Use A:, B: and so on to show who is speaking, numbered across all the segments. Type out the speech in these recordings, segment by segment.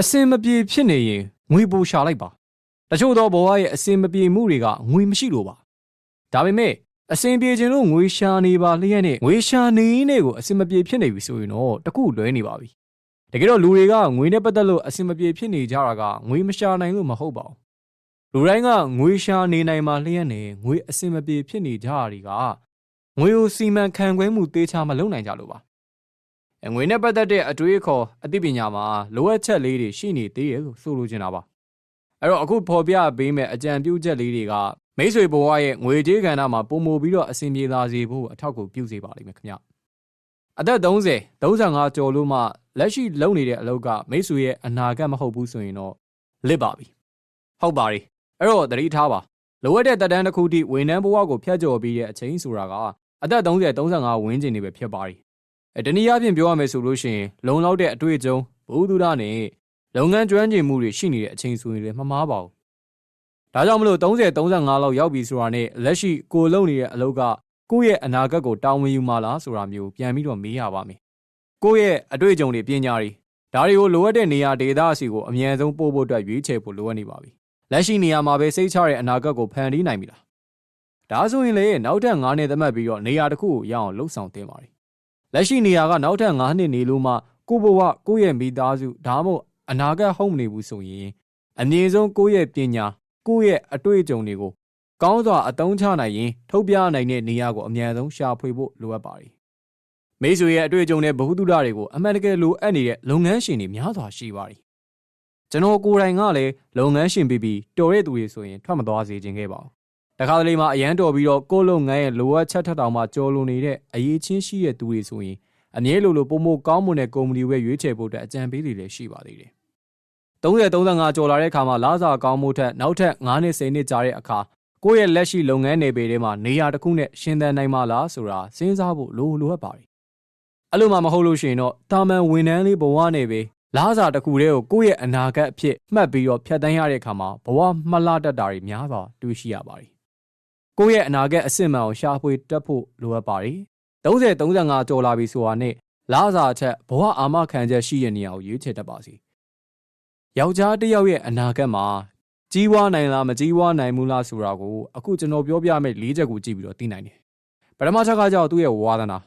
A: အစင်မပြေဖြစ်နေရင်ငွေပိုရှာလိုက်ပါတချို့သောဘဝရဲ့အစင်မပြေမှုတွေကငွေမရှိလို့ပါဒါပေမဲ့အစင်ပြေခြင်းလို့ငွေရှာနေပါလျက်နဲ့ငွေရှာနေနေကိုအစင်မပြေဖြစ်နေပြီဆိုရင်တော့တခုလွဲနေပါပြီတကယ်တော့လူတွေကငွေနဲ့ပတ်သက်လို့အစင်မပြေဖြစ်နေကြတာကငွေမရှာနိုင်လို့မဟုတ်ပါဘူးလူတိုင်းကငွေရှာနေနိုင်ပါလျက်နဲ့ငွေအစင်မပြေဖြစ်နေကြတာတွေကငွေကိုစီမံခန့်ခွဲမှုတေးချမလုပ်နိုင်ကြလို့ပါအ ငွေနဲ့ပတ်သက်တဲ့အတွေးအခေါ်အသိပညာမှာလိုအပ်ချက်လေးတွေရှိနေသေးတယ်လို့ဆိုလိုချင်တာပါအဲ့တော့အခုဖော်ပြပေးမဲ့အကြံပြုချက်လေးတွေကမိတ်ဆွေဘဝရဲ့ငွေကြေးကဏ္ဍမှာပုံမူပြီးတော့အဆင်ပြေလာစေဖို့အထောက်အကူပြုစေပါလိမ့်မယ်ခင်ဗျအသက်30 35ကျော်လို့မှလက်ရှိလုပ်နေတဲ့အလုပ်ကမိတ်ဆွေရဲ့အနာဂတ်မဟုတ်ဘူးဆိုရင်တော့လစ်ပါပြီဟုတ်ပါပြီအဲ့တော့သတိထားပါလိုအပ်တဲ့တက်တန်းတစ်ခုထိဝန်ထမ်းဘဝကိုဖျက်ကျော်ပြီးတဲ့အချိန်ဆိုတာကအသက်30 35ဝန်းကျင်နေပဲဖြစ်ပါပြီ အဲတနည်းအားဖြင့်ပြောရမယ်ဆိုလို့ရှိရင်လုံလောက်တဲ့အတွေ့အကြုံဘုသူဒနဲ့လုပ်ငန်းကျွမ်းကျင်မှုတွေရှိနေတဲ့အချိန်ဆိုရင်လည်းမမားပါဘူးဒါကြောင့်မလို့30 35လောက်ရောက်ပြီဆိုတာနဲ့လက်ရှိကိုလုံနေတဲ့အလုပ်ကကိုယ့်ရဲ့အနာဂတ်ကိုတာဝန်ယူမှလားဆိုတာမျိုးပြန်ပြီးတော့မေးရပါမယ်ကိုယ့်ရဲ့အတွေ့အကြုံတွေပညာတွေဒါတွေကိုလိုအပ်တဲ့နေရာဒေသအစီကိုအမြန်ဆုံးပို့ဖို့အတွက်ရွေးချယ်ဖို့လိုအပ်နေပါပြီလက်ရှိနေရာမှာပဲစိတ်ချတဲ့အနာဂတ်ကိုဖန်တီးနိုင်ပြီလားဒါဆိုရင်လေနောက်ထပ်9နှစ်သတ်မှတ်ပြီးတော့နေရာတစ်ခုကိုရအောင်လှုပ်ဆောင်တင်ပါတယ် လက်ရှိနေရာကနောက်ထပ်9နှစ်နေလို့မှကိုဘဝကိုယ့်ရဲ့မိသားစုဒါမှမဟုတ်အနာဂတ်ဟုတ်မနေဘူးဆိုရင်အမြင့်ဆုံးကိုယ့်ရဲ့ပညာကိုယ့်ရဲ့အတွေ့အကြုံတွေကိုကောင်းစွာအသုံးချနိုင်ရင်ထုတ်ပြနိုင်တဲ့နေရာကိုအမြန်ဆုံးရှာဖွေဖို့လိုအပ်ပါတယ်။မိတ်ဆွေရဲ့အတွေ့အကြုံနဲ့ဗဟုသုတတွေကိုအမှန်တကယ်လိုအပ်နေတဲ့လုပ်ငန်းရှင်တွေများစွာရှိပါတယ်။ကျွန်တော်ကိုယ်တိုင်ကလည်းလုပ်ငန်းရှင်ပြီးပြီးတော်တဲ့သူတွေဆိုရင်ထွက်မသွားစေချင်ခဲ့ပါဘူး။ တခါတလေမှအရန်တော်ပြီးတော့ကိုယ်လုပ်ငန်းရဲ့လိုအပ်ချက်ထက်တောင်မှကြော်လွန်နေတဲ့အရေးချင်းရှိတဲ့သူတွေဆိုရင်အမြဲလိုလိုပုံမကောင်းမွန်တဲ့ကုမ္ပဏီဝဲရွေးချယ်ဖို့အတွက်အကြံပေးတွေလည်းရှိပါသေးတယ်။30 35ကျော်လာတဲ့အခါမှာလာစာကောင်းမှုထက်နောက်ထပ်9နှစ်10နှစ်ကြာတဲ့အခါကိုယ့်ရဲ့လက်ရှိလုပ်ငန်းနယ်ပယ်ထဲမှာနေရာတစ်ခုနဲ့ရှင်သန်နိုင်မှာလားဆိုတာစဉ်းစားဖို့လိုလိုအပ်ပါတယ်။အဲ့လိုမှမဟုတ်လို့ရှိရင်တော့တာမန်ဝန်ထမ်းလေးဘဝနဲ့ပဲလာစာတစ်ခုတည်းကိုကိုယ့်ရဲ့အနာဂတ်အဖြစ်မှတ်ပြီးတော့ဖြတ်တန်းရတဲ့အခါမှာဘဝမှလှတတ်တာတွေများစွာတွေ့ရှိရပါတယ်။ ကိုယ့်ရဲ့အနာဂတ်အစစ်မှန်ကိုရှာဖွေတက်ဖို့လိုအပ်ပါတယ်။30 35ကျော်လာပြီဆိုတာနဲ့လာစာအချက်ဘဝအာမခံချက်ရှိတဲ့နေရာကိုရွေးချယ်တတ်ပါစီ။ယောက်ျားတစ်ယောက်ရဲ့အနာဂတ်မှာကြီးဝါနိုင်လားမကြီးဝါနိုင်ဘူးလားဆိုတာကိုအခုကျွန်တော်ပြောပြမယ့်၄ချက်ကိုကြည့်ပြီးတော့သိနိုင်တယ်။ပထမချက်ကကြောက်သူ့ရဲ့ဝါသနာ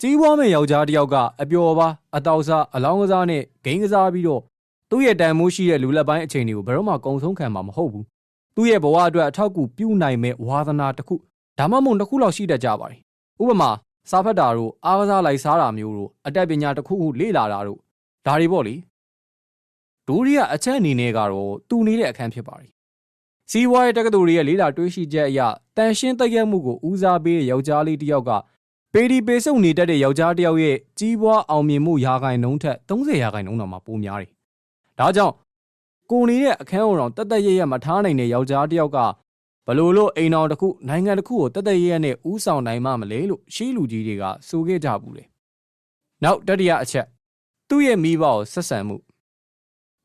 A: ကြီးဝါမယ့်ယောက်ျားတစ်ယောက်ကအပျော်ပါအတောက်စားအလောင်းကစားနဲ့ဂိမ်းကစားပြီးတော့သူ့ရဲ့တန်မိုးရှိတဲ့လူလက်ပိုင်းအချိန်တွေကိုဘယ်တော့မှကုံဆုံးခံမှာမဟုတ်ဘူး။ သူ့ရဲ့ဘဝအတွက်အထောက်အကူပြုနိုင်မဲ့ဝါသနာတစ်ခုဒါမှမဟုတ်တစ်ခုလောက်ရှိတတ်ကြပါတယ်။ဥပမာစားဖတ်တာတို့အားကစားလိုက်စားတာမျိုးတို့အတက်ပညာတစ်ခုခုလေ့လာတာတို့ဒါတွေပေါ့လေဒိုးရီကအချက်အနေနဲ့ကတော့တူနေတဲ့အခန်းဖြစ်ပါတယ်စီးပွားရေးတက္ကသိုလ်ရဲ့လေးလာတွေးရှိချက်အရတန်ရှင်းတက်ရက်မှုကိုဦးစားပေးတဲ့ယောက်ျားလေးတစ်ယောက်ကပေဒီပေစုံနေတတ်တဲ့ယောက်ျားတစ်ယောက်ရဲ့ကြီးပွားအောင်မြင်မှုရာခိုင်နှုန်းထက်30ရာခိုင်နှုန်းတောင်မှပိုများတယ်ဒါကြောင့် ကိုနေတဲ့အခန်းအောင်တက်တက်ရရမထားနိုင်တဲ့ယောက်ျားတစ်ယောက်ကဘလို့လို့အိမ်တော်တစ်ခုနိုင်ငံတစ်ခုကိုတက်တက်ရရနဲ့ဥဆောင်နိုင်မှမလဲလို့ရှေးလူကြီးတွေကဆိုခဲ့ကြဘူးလေနောက်တတိယအချက်သူ့ရဲ့မိဘကိုဆက်ဆံမှု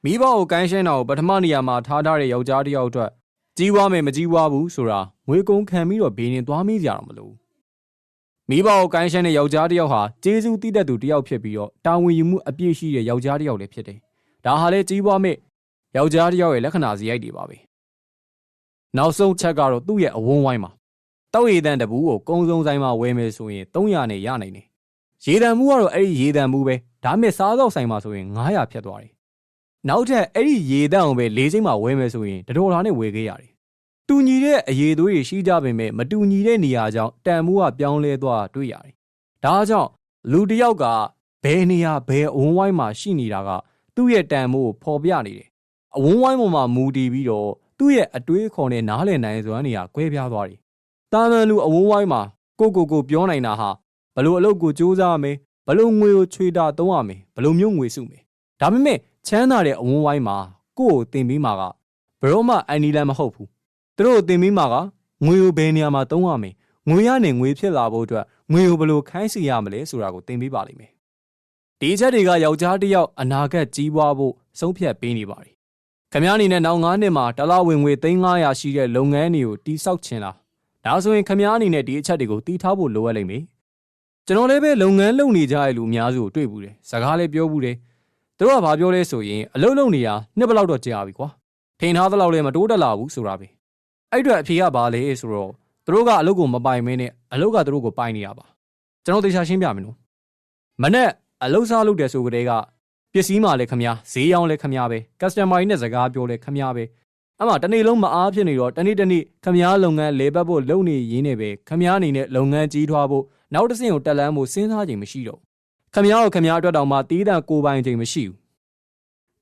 A: မိဘကိုကိုင်းရှင်းတာကိုပထမနေရာမှာထားထားတဲ့ယောက်ျားတစ်ယောက်အတွက်ကြီးွားမယ်မကြီးွားဘူးဆိုတာငွေကုန်ခံပြီးတော့ဘေးရင်သွားမိကြတော့မလို့မိဘကိုကိုင်းရှင်းတဲ့ယောက်ျားတစ်ယောက်ဟာကျေးဇူးတည်တဲ့သူတစ်ယောက်ဖြစ်ပြီးတော့တာဝန်ယူမှုအပြည့်ရှိတဲ့ယောက်ျားတစ်ယောက်လည်းဖြစ်တယ်ဒါဟာလည်းကြီးပွားမဲ့ယော က်ျားတစ်ယောက်ရဲ့လက္ခဏာစရိုက်တွေပါပဲနောက်ဆုံးချက်ကတော့သူ့ရဲ့အဝန်းဝိုင်းမှာတောက်ရည်တန်တဘူးကိုကုံစုံဆိုင်မှာဝယ်မယ်ဆိုရင်300နဲ့ရနိုင်တယ်ရေတံမှုကတော့အဲ့ဒီရေတံမှုပဲဒါမဲ့စားတော့ဆိုင်မှာဆိုရင်900ဖြတ်သွားတယ်နောက်ထပ်အဲ့ဒီရေတန့်အောင်ပဲလေးစိမ့်မှာဝဲမယ်ဆိုရင်တတော်လာနဲ့ဝဲခဲ့ရတယ်။တူညီတဲ့အရေးသွေးတွေရှိကြပေမဲ့မတူညီတဲ့နေရာကြောင့်တန်မိုးကပြောင်းလဲသွားတွေ့ရတယ်။ဒါကြောင့်လူတစ်ယောက်ကဘယ်နေရာဘယ်အဝန်းဝိုင်းမှာရှိနေတာကသူ့ရဲ့တန်မိုးကိုပေါ်ပြနေတယ်။ အဝန်းဝိုင်းပေါ်မှာမူတည်ပြီးတော့သူ့ရဲ့အတွေးခေါ်နဲ့နားလည်နိုင်စွမ်းနေရာကွဲပြားသွားတယ်။တာမန်လူအဝန်းဝိုင်းမှာကိုကိုကိုပြောနိုင်တာဟာဘလို့အလုပ်ကိုစူးစမ်းရမယ်ဘလို့ငွေကိုချွေတာသုံးရမယ်ဘလို့မျိုးငွေစုမယ်ဒါပေမဲ့ချမ်းသာတဲ့အဝန်းဝိုင်းမှာကိုယ့်ကိုတင်ပြီးမှာကဘရောမအန်နီလန်မဟုတ်ဘူးသူတို့တင်ပြီးမှာကငွေကိုဘယ်နေရာမှာသုံးရမယ်ငွေရနေငွေဖြစ်လာဖို့အတွက်ငွေကိုဘယ်လိုခိုင်းစီရမလဲဆိုတာကိုတင်ပေးပါလိမ့်မယ်ဒီချက်တွေကယောက်ျားတစ်ယောက်အနာဂတ်ကြီးပွားဖို့ဆုံးဖြတ်ပေးနေပါတယ် ခမည်းအနေနဲ့နောက်9နှစ်မှာတလဝင်ငွေ3500ရှိတဲ့လုပ်ငန်းတွေကိုတိစောက်ချင်လားဒါဆိုရင်ခမည်းအနေနဲ့ဒီအချက်တွေကိုတီးထားဖို့လိုအပ်လိမ့်မယ်ကျွန်တော်လည်းပဲလုပ်ငန်းလုပ်နေကြတဲ့လူအများစုကိုတွေ့ဘူးတယ်စကားလည်းပြောဘူးတယ်သူတို့ကဘာပြောလဲဆိုရင်အလုံးလုံးနေတာနှစ်ဘလောက်တော့ကြာပြီကွာထင်ထားသလောက်လည်းမတိုးတက်လာဘူးဆိုတာပဲအဲ့အတွက်အဖြေကဘာလဲဆိုတော့သူတို့ကအလုပ်ကိုမပိုင်မင်းနဲ့အလုပ်ကသူတို့ကိုပိုင်နေရပါကျွန်တော်သေချာရှင်းပြမယ်နော်မနဲ့အလုပ်စားလုပ်တယ်ဆိုကြတဲ့က ပစ္စည်းမှလည်းခမရဈေးရောင်းလည်းခမရပဲ customer ကြီးနဲ့စကားပြောလည်းခမရပဲအမှတနေ့လုံးမအားဖြစ်နေတော့တနေ့တနေ့ခမရလုပ်ငန်းလေပတ်ဖို့လုပ်နေရင်းနေပဲခမရအနေနဲ့လုပ်ငန်းကြီးထွားဖို့နောက်တစ်ဆင့်ကိုတက်လန်းဖို့စဉ်းစားချိန်မရှိတော့ခမရကိုခမရအတွက်တောင်မှတီးတန့်ကိုပိုင်ချိန်မရှိဘူး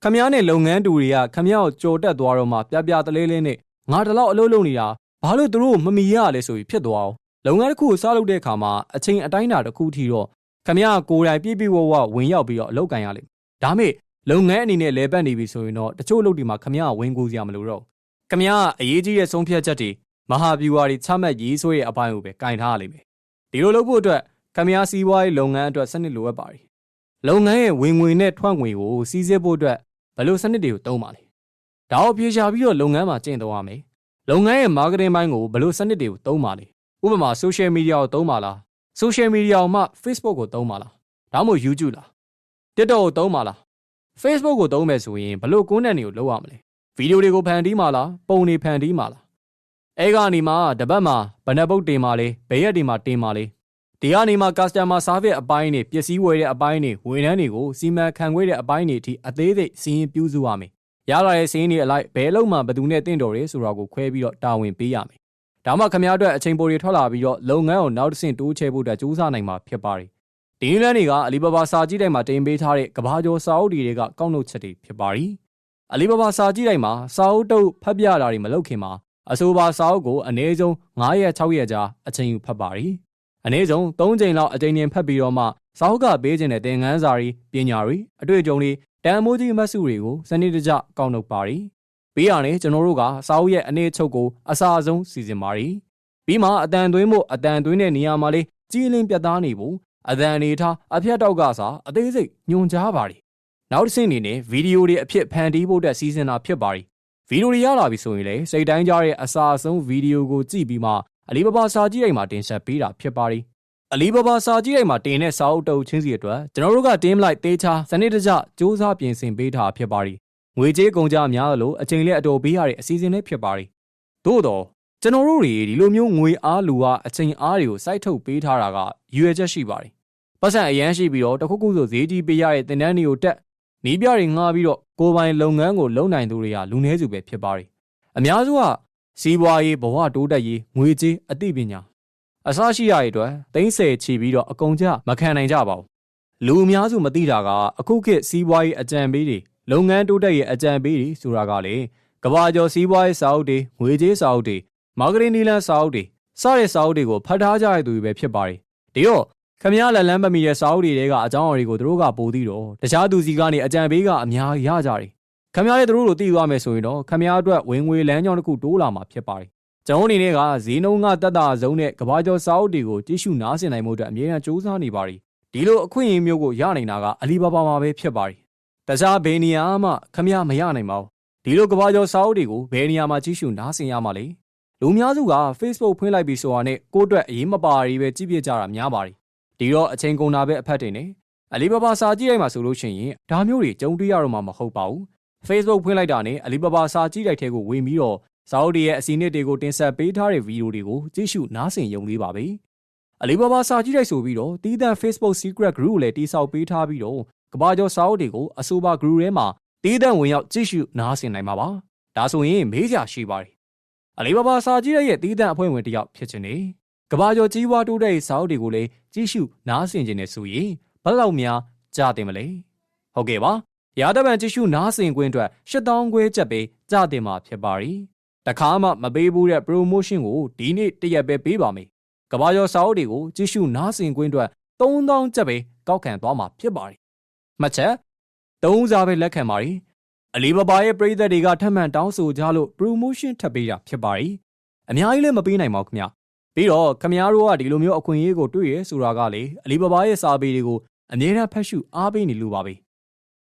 A: ခမရနဲ့လုပ်ငန်းတူတွေကခမရကိုကြော်တက်သွားတော့မှပြပြတလေးလေးနဲ့ငါတလောက်အလုပ်လုပ်နေတာဘာလို့သူတို့မမီရလဲဆိုပြီးဖြစ်သွားအောင်လုပ်ငန်းတစ်ခုကိုစလုပ်တဲ့အခါမှာအချိန်အတိုင်းအတာတစ်ခုထိတော့ခမရကိုယ်တိုင်ပြည့်ပြည့်ဝဝဝင်ရောက်ပြီးတော့အလုပ်ကံရလိမ့် ဒါမဲ့လုပ်ငန်းအနေနဲ့လဲပတ်နေပြီဆိုရင်တော့တချို့လုပ်တွေမှာခမရဝင်ကူစရာမလိုတော့ခမရအရေးကြီးတဲ့ဆုံးဖြတ်ချက်တွေမဟာဗျူဟာတွေချမှတ်ရေးဆွဲရဲ့အပိုင်းကိုပဲကင်ထားရလိမ့်မယ်ဒီလိုလုပ်ဖို့အတွက်ခမရစီးပွားရေးလုပ်ငန်းအတွက်စနစ်လိုအပ်ပါတယ်လုပ်ငန်းရဲ့ဝင်ငွေနဲ့ထွက်ငွေကိုစီးဆဲဖို့အတွက်ဘယ်လိုစနစ်တွေကိုသုံးပါလဲဒါကိုပြေချာပြီးတော့လုပ်ငန်းမှာကျင့်သုံးရမယ်လုပ်ငန်းရဲ့ marketing ဘိုင်းကိုဘယ်လိုစနစ်တွေကိုသုံးပါလဲဥပမာ social media ကိုသုံးပါလား social media မှာ Facebook ကိုသုံးပါလားဒါမှမဟုတ် YouTube လား TikTok ကိုသုံးပါလား Facebook ကိုသုံးမယ်ဆိုရင်ဘယ်လို content တွေကိုလုပ်ရမလဲဗီဒီယိုတွေကိုဖန်တီးမှာလားပုံတွေဖန်တီးမှာလားအဲကနေမှတပတ်မှာဘယ်နှပုတ်တင်မှာလဲဘယ်ရက်တွေမှာတင်မှာလဲဒီကနေမှ customer service အပိုင်းတွေပစ္စည်းဝယ်တဲ့အပိုင်းတွေဝန်ထမ်းတွေကိုစီမံခန့်ခွဲတဲ့အပိုင်းတွေအထိအသေးစိတ်စီရင်ပြုစုရမယ်ရလာတဲ့စီးရင်တွေအလိုက်ဘယ်လုံးမှဘယ်သူနဲ့တင့်တော်ရဲဆိုတာကိုခွဲပြီးတော့တာဝန်ပေးရမယ်ဒါမှခင်ဗျားအတွက်အချိန်ပိုတွေထွက်လာပြီးတော့လုပ်ငန်းကိုနောက်တစ်ဆင့်တိုးချဲဖို့အတွက်ကြိုးစားနိုင်မှာဖြစ်ပါတယ် ဒီလန်းတွေကအလီဘာဘာစာကြည့်တိုင်းမှာတင်ပေးထားတဲ့ကဘာကျော်စာအုပ်တွေကကောက်နှုတ်ချက်တွေဖြစ်ပါတယ်အလီဘာဘာစာကြည့်တိုင်းမှာစာအုပ်တုပ်ဖတ်ပြတာတွေမလုပ်ခင်မှာအဆိုပါစာအုပ်ကိုအနည်းဆုံး9ရက်6ရက်ကြာအချိန်ယူဖတ်ပါတယ်အနည်းဆုံး3ချိန်လောက်အချိန်ချင်းဖတ်ပြီးတော့မှစာအုပ်ကပေးခြင်းတဲ့သင်ခန်းစာတွေပညာတွေအတွေ့အကြုံတွေတန်မိုးကြီးမတ်စုတွေကိုစနစ်တကျကောက်နှုတ်ပါတယ်ပြီးရတယ်ကျွန်တော်တို့ကစာအုပ်ရဲ့အနေချုပ်ကိုအစာအဆုံးစီစဉ်ပါတယ်ပြီးမှအတန်သွင်းဖို့အတန်သွင်းတဲ့နေရာမှာလေးကြီးလင်းပြတ်သားနေဖို့ အတန်အနေထားအဖြတ်တောက်ကစားအသေးစိတ်ညွန်ကြားပါတယ်နောက်တစ်ဆင့်အနေနဲ့ဗီဒီယိုတွေအဖြစ်ဖန်တီးဖို့အတွက်စီစဉ်တာဖြစ်ပါတယ်ဗီဒီယိုတွေရလာပြီဆိုရင်လည်းစိတ်တိုင်းကြတဲ့အစာအဆုံးဗီဒီယိုကိုကြည့်ပြီးမှအလီဘာဘာစာကြည့်တိုင်းမှာတင်ဆက်ပေးတာဖြစ်ပါတယ်အလီဘာဘာစာကြည့်တိုင်းမှာတင်တဲ့စာအုပ်တုပ်ချင်းစီအတွက်ကျွန်တော်တို့ကတင်းလိုက်တေးချစနစ်တကျစ조사ပြင်ဆင်ပေးထားဖြစ်ပါတယ်ငွေကြေးကုန်ကြများလို့အချိန်လေးအတော်ပေးရတဲ့အစီအစဉ်လေးဖြစ်ပါတယ်သို့တော့ကျွန်တော်တို့တွေဒီလိုမျိုးငွေအားလူအားအချိန်အားတွေကိုစိုက်ထုတ်ပေးထားတာကရွေချက်ရှိပါတယ် ပတ်စံအရန်ရှိပြီးတော့တခုခုဆိုဈေးကြီးပေးရတဲ့တင်တန်းတွေကိုတက်နီးပြတွေငှားပြီးတော့ကိုယ်ပိုင်လုပ်ငန်းကိုလုပ်နိုင်သူတွေကလူနည်းစုပဲဖြစ်ပါတယ်အများစုကစီးပွားရေးဘဝတိုးတက်ရေးငွေကြေးအသိပညာအစရှိရတဲ့အတွက်သိန်းဆယ်ချီပြီးတော့အကုန်ကြမခံနိုင်ကြပါဘူးလူအများစုမသိတာကအခုခေတ်စီးပွားရေးအကြံပေးတွေလုပ်ငန်းတိုးတက်ရေးအကြံပေးတွေဆိုတာကလေကဘာကျော်စီးပွားရေးစာအုပ်တွေငွေကြေးစာအုပ်တွေမာကတင်နီလန်စာအုပ်တွေစတဲ့စာအုပ်တွေကိုဖတ်ထားကြရတဲ့သူတွေပဲဖြစ်ပါတယ်ဒီတော့ ခမရလက်လန်းမမီတဲ့စာအုပ်တွေတဲကအကြောင်းအရာတွေကိုသူတို့ကပိုသိတော့တခြားသူစီကနေအကြံပေးကအများကြီးရကြတယ်ခမရရဲ့သူတို့လိုသိသွားမယ်ဆိုရင်တော့ခမရအတွက်ဝင်ငွေလမ်းကြောင်းတစ်ခုတိုးလာမှာဖြစ်ပါတယ်ကျွန်တော်အနေနဲ့ကဈေးနှုန်းကတက်တာဆုံးနဲ့ကဘာကျော်စာအုပ်တွေကိုကြည့်ရှုနားဆင်နိုင်မှုအတွက်အမြဲတမ်းစူးစမ်းနေပါတယ်ဒီလိုအခွင့်အရေးမျိုးကိုရနိုင်တာကအလီဘာဘာမှာပဲဖြစ်ပါတယ်တခြားဘယ်နေရာမှခမရမရနိုင်ပါဘူးဒီလိုကဘာကျော်စာအုပ်တွေကိုဘယ်နေရာမှာကြည့်ရှုနားဆင်ရမှာလဲလူများစုက Facebook ဖွင့်လိုက်ပြီးဆိုတာနဲ့ကိုယ့်အတွက်အရေးမပါရီပဲကြည့်ပြကြတာများပါတယ် ဒီတော့အချိန်ကုန်တာပဲအဖက်တင်နေအလီဘာဘာစာကြည့်လိုက်မှဆိုလို့ရှိရင်ဒါမျိုးတွေကြုံတွေ့ရတော့မှမဟုတ်ပါဘူး Facebook ဖွင့်လိုက်တာနဲ့အလီဘာဘာစာကြည့်လိုက်တဲ့ကိုဝင်ပြီးတော့စာအုပ်တွေရဲ့အစီအနှစ်တွေကိုတင်ဆက်ပေးထားတဲ့ဗီဒီယိုတွေကိုကြည့်ရှုနားဆင်ရုံလေးပါပဲအလီဘာဘာစာကြည့်လိုက်ဆိုပြီးတော့တီးသန့် Facebook Secret Group ကိုလည်းတိစောက်ပေးထားပြီးတော့ကဘာကျော်စာအုပ်တွေကိုအဆိုပါ group ထဲမှာတီးသန့်ဝင်ရောက်ကြည့်ရှုနားဆင်နိုင်မှာပါဒါဆိုရင်မေးကြရှိပါတယ်အလီဘာဘာစာကြည့်ရဲ့တီးသန့်အဖွဲ့ဝင်တစ်ယောက်ဖြစ်ခြင်းနေ ကဘာကျော်ကြီးဝါတိုးတဲ့စာအုပ်တွေကိုလည်းကြည့်ရှုနားဆင်ခြင်းနဲ့ဆိုရင်ဘယ်လောက်များကြားတင်မလဲဟုတ်ကဲ့ပါရာတပံကြည့်ရှုနားဆင်ခွင့်အတွက်8000ခွဲချက်ပဲကြားတင်မှာဖြစ်ပါရီတခါမှမပေးဘူးတဲ့ promotion ကိုဒီနေ့တရက်ပဲပေးပါမယ်ကဘာကျော်စာအုပ်တွေကိုကြည့်ရှုနားဆင်ခွင့်အတွက်3000ချက်ပဲကောက်ခံသွားမှာဖြစ်ပါရီမှတ်ချက်3စားပဲလက်ခံပါရီအလီဘဘာရဲ့ပြည်သက်တွေကထပ်မံတောင်းဆိုကြလို့ promotion ထပ်ပေးတာဖြစ်ပါရီအများကြီးလည်းမပေးနိုင်ပါဘူးခင်ဗျ ပြီးတော့ခမည်းတော်ကဒီလိုမျိုးအခွင့်အရေးကိုတွေ့ရဆိုတာကလေအလီဘဘာရဲ့စာပေတွေကိုအမြဲတမ်းဖတ်ရှုအားပေးနေလို့ပါပဲ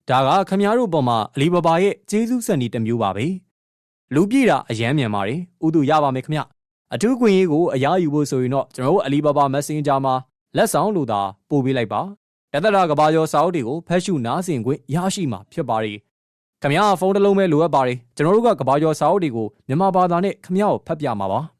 A: ဒါကခမည်းတော်ပေါ်မှာအလီဘဘာရဲ့ကျေးဇူးဆက်နည်းတစ်မျိုးပါပဲလူပြည့်တာအယမ်းမြန်ပါတယ်ဥတူရပါမယ်ခမအထူးခွင့်ရေးကိုအရာယူဖို့ဆိုရင်တော့ကျွန်တော်တို့အလီဘဘာ Messenger မှာလက်ဆောင်လို့သာပို့ပေးလိုက်ပါရတရာကဘာကျော်စာအုပ်တွေကိုဖတ်ရှုနားဆင်ခွင့်ရရှိမှာဖြစ်ပါတယ်။ခင်ဗျားဖုန်းတစ်လုံးပဲလိုအပ်ပါတယ်။ကျွန်တော်တို့ကကဘာကျော်စာအုပ်တွေကိုမြန်မာဘာသာနဲ့ခင်ဗျားကိုဖတ်ပြမှာပါ။